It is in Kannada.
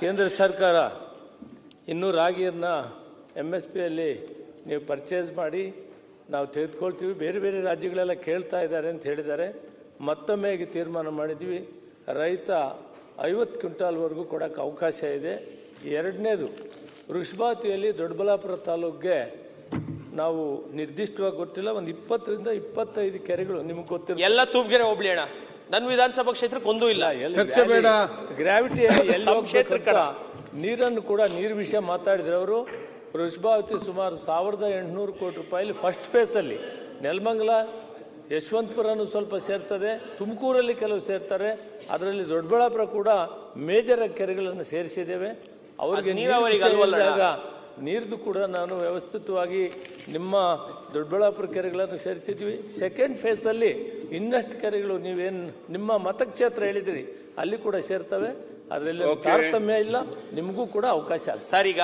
ಕೇಂದ್ರ ಸರ್ಕಾರ ಇನ್ನೂ ರಾಗಿಯನ್ನು ಎಂ ಎಸ್ ಪಿಯಲ್ಲಿ ನೀವು ಪರ್ಚೇಸ್ ಮಾಡಿ ನಾವು ತೆಗೆದುಕೊಳ್ತೀವಿ. ಬೇರೆ ಬೇರೆ ರಾಜ್ಯಗಳೆಲ್ಲ ಕೇಳ್ತಾ ಇದ್ದಾರೆ ಅಂತ ಹೇಳಿದ್ದಾರೆ. ಮತ್ತೊಮ್ಮೆ ತೀರ್ಮಾನ ಮಾಡಿದ್ವಿ ರೈತ ಐವತ್ತು ಕ್ವಿಂಟಾಲ್ವರೆಗೂ ಕೊಡೋಕ್ಕೆ ಅವಕಾಶ ಇದೆ. ಎರಡನೇದು ವೃಷಭಾತಿಯಲ್ಲಿ ದೊಡ್ಡಬಳ್ಳಾಪುರ ತಾಲೂಕಿಗೆ ನಾವು ನಿರ್ದಿಷ್ಟವಾಗಿ ಗೊತ್ತಿಲ್ಲ. ಒಂದು ಇಪ್ಪತ್ತರಿಂದ ಇಪ್ಪತ್ತೈದು ಕೆರೆಗಳು, ನಿಮ್ಗೆ ಗೊತ್ತಿಲ್ಲ ಎಲ್ಲ ತೂಪ್ಗೆರೆ ಹೋಗ್ಲಿ ಅಣ್ಣ. ನನ್ನ ವಿಧಾನಸಭಾ ಕ್ಷೇತ್ರಕ್ಕೆ ಒಂದೂ ಇಲ್ಲ. ಚರ್ಚೆ ಬೇಡ. ಗ್ರಾವಿಟಿ ಎಲ್ಲಿ ಕ್ಷೇತ್ರ ಹೋಗ್ಬೇಕಂತ ನೀರನ್ನು ಕೂಡ ನೀರು ವಿಷಯ ಮಾತಾಡಿದ್ರೆ ಅವರು. ವೃಷಭಾವತಿ ಸುಮಾರು ಸಾವಿರದ ಎಂಟುನೂರು ಕೋಟಿ ರೂಪಾಯಿ ಫಸ್ಟ್ ಫೇಸಲ್ಲಿ ನೆಲಮಂಗಲ ಯಶವಂತಪುರನು ಸ್ವಲ್ಪ ಸೇರ್ತದೆ. ತುಮಕೂರಲ್ಲಿ ಕೆಲವು ಸೇರ್ತಾರೆ. ಅದರಲ್ಲಿ ದೊಡ್ಡಬಳ್ಳಾಪುರ ಕೂಡ ಮೇಜರ್ ಕೆರೆಗಳನ್ನು ಸೇರಿಸಿದ್ದೇವೆ. ಅವರಿಗೆ ಅದು ನೀರ್ದು ಕೂಡ ನಾನು ವ್ಯವಸ್ಥಿತವಾಗಿ ನಿಮ್ಮ ದೊಡ್ಡಬಳ್ಳಾಪುರ ಕೆರೆಗಳನ್ನು ಸೇರಿಸಿದ್ವಿ. ಸೆಕೆಂಡ್ ಫೇಸಲ್ಲಿ ಇನ್ನಷ್ಟು ಕೆರೆಗಳು ನೀವೇನು ನಿಮ್ಮ ಮತಕ್ಷೇತ್ರ ಹೇಳಿದಿರಿ ಅಲ್ಲಿ ಕೂಡ ಸೇರ್ತವೆ. ಅದರಲ್ಲಿ. ತಾರತಮ್ಯ ಇಲ್ಲ ನಿಮಗೂ ಕೂಡ ಅವಕಾಶ. ಸರ್ ಈಗ